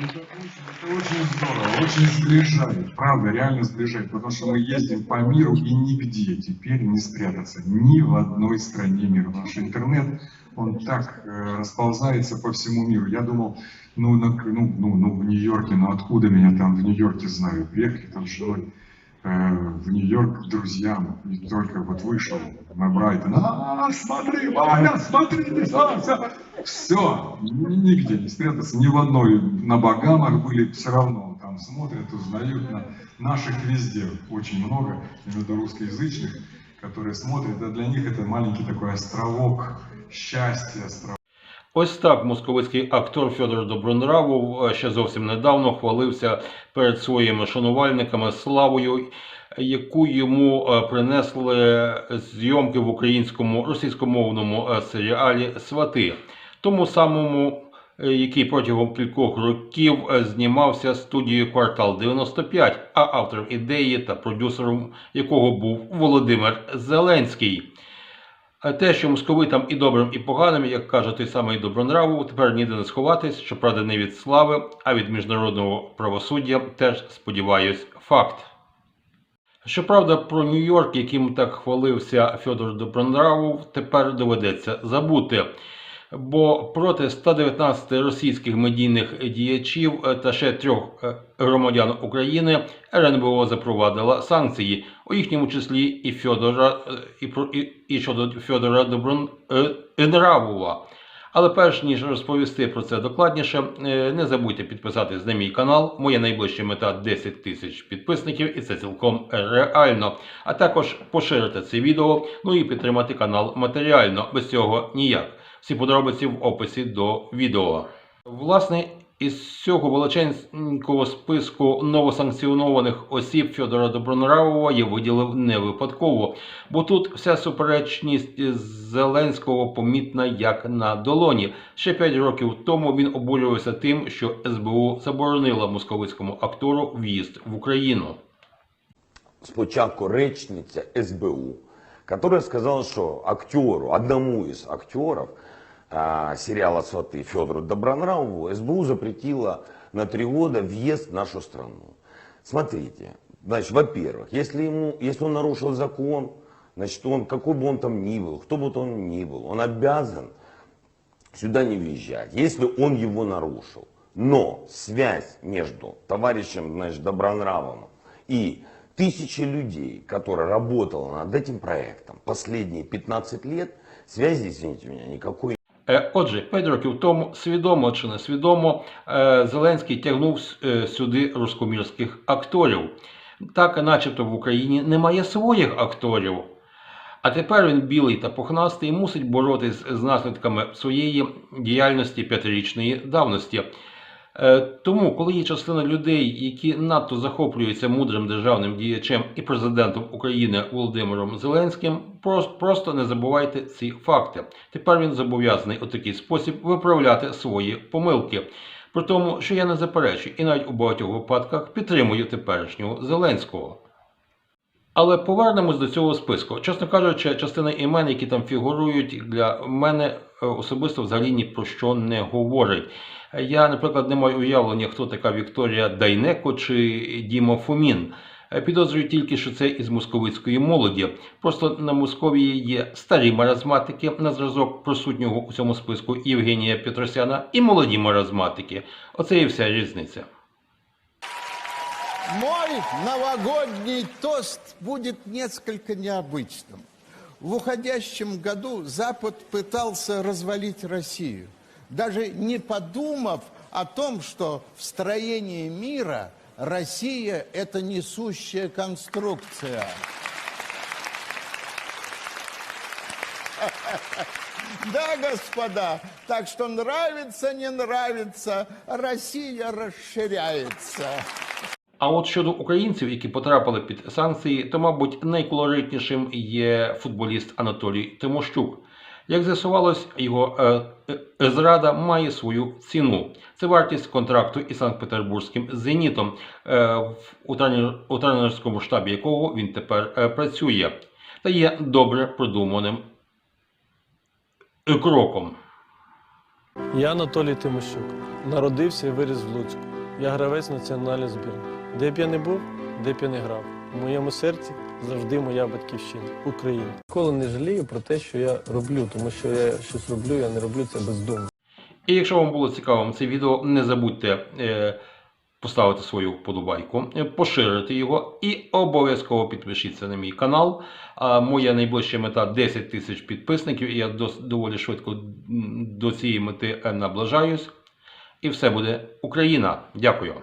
Это очень, здорово, очень сближает, правда, реально сближает, потому что мы ездим по миру и нигде теперь не спрятаться, ни в одной стране мира, потому интернет, он так э, расползается по всему миру. Я думал, ну, на- ну, ну, ну, в Нью-Йорке, ну откуда меня там в Нью-Йорке знают? Приехали там с женой э, в Нью-Йорк к друзьям, и только вот вышел на Брайтон, а, смотри, Ваня, смотри, все, все, нигде не спрятаться, ни в одной, на Багамах были, все равно там смотрят, узнают, на наших везде очень много, именно русскоязычных, которые смотрят, а для них это маленький такой островок счастья, островок. Ось так московицький актор Федор Добронравов е, ще зовсім недавно хвалився перед своїми шанувальниками славою, яку йому е, принесли зйомки в українському російськомовному е, серіалі Свати, тому самому, е, який протягом кількох років е, знімався студією Квартал 95, а автором ідеї та продюсером якого був Володимир Зеленський. Те, що московитам і добрим, і поганим, як каже той самий Добронравов, тепер ніде не сховатись, щоправда, не від слави, а від міжнародного правосуддя теж, сподіваюсь, факт. Щоправда, про Нью-Йорк, яким так хвалився Федор Добронравов, тепер доведеться забути. Бо проти 119 російських медійних діячів е, та ще трьох е, громадян України РНБО запровадила санкції, у їхньому числі і Федора е, і, і, і щодо Федора Добронравова. Але перш ніж розповісти про це докладніше, не забудьте підписатись на мій канал. Моя найближча мета 10 тисяч підписників, і це цілком реально. А також поширити це відео, ну і підтримати канал матеріально. Без цього ніяк. Всі подробиці в описі до відео. Власне, із цього величенького списку новосанкціонованих осіб Федора Добронравова я виділив не випадково, бо тут вся суперечність Зеленського помітна як на долоні. Ще 5 років тому він обурювався тим, що СБУ заборонила московицькому актору в'їзд в Україну. спочатку речниця СБУ, которая сказала, что актеру, одному из актеров а, сериала «Сваты» Федору Добронравову СБУ запретила на три года въезд в нашу страну. Смотрите, значит, во-первых, если, ему, если он нарушил закон, значит, он, какой бы он там ни был, кто бы он ни был, он обязан сюда не въезжать, если он его нарушил. Но связь между товарищем значит, Добронравовым и тысячи людей, которые работали над этим проектом последние 15 лет, связи, извините меня, никакой Е, Отже, 5 років тому, свідомо чи несвідомо, е, Зеленський тягнув е, сюди рускомірських акторів. Так, начебто в Україні немає своїх акторів. А тепер він білий та пухнастий і мусить боротись з наслідками своєї діяльності п'ятирічної давності. Е, Тому, коли є частина людей, які надто захоплюються мудрим державним діячем і президентом України Володимиром Зеленським, просто не забувайте ці факти. Тепер він зобов'язаний у такий спосіб виправляти свої помилки. При тому, що я не заперечую і навіть у багатьох випадках підтримую теперішнього Зеленського. Але повернемось до цього списку. Чесно кажучи, частина імен, які там фігурують, для мене е, особисто взагалі ні про що не говорить. Я, наприклад, не маю уявлення, хто така Вікторія Дайнеко чи Діма Фомін. Е, Підозрюю тільки, що це із московицької молоді. Просто на Московії є старі маразматики на зразок присутнього у цьому списку Євгенія Петросяна і молоді маразматики. Оце і вся різниця. Мой новогодний тост будет несколько необычным. В уходящем году Запад пытался развалить Россию, даже не подумав о том, что в строении мира Россия – это несущая конструкция. Да, господа, так что нравится, не нравится, Россия расширяется. А от щодо українців, які потрапили під санкції, то, мабуть, найколоритнішим є футболіст Анатолій Тимощук. Як з'ясувалось, його е, е, зрада має свою ціну. Це вартість контракту із Санкт-Петербурзьким зенітом, е, у тренер- у тренерському штабі якого він тепер е, працює, та є добре продуманим е, кроком. Я Анатолій Тимощук. Народився і виріс в Луцьку. Я гравець національної збірної. Де б я не був, де б я не грав. У моєму серці завжди моя батьківщина Україна. Ніколи не жалію про те, що я роблю, тому що я щось роблю, я не роблю це бездумно. І якщо вам було цікавим це відео, не забудьте е, поставити свою вподобайку, е, поширити його і обов'язково підпишіться на мій канал. Моя найближча мета 10 тисяч підписників, і я доволі швидко до цієї мети наближаюсь. І все буде Україна. Дякую.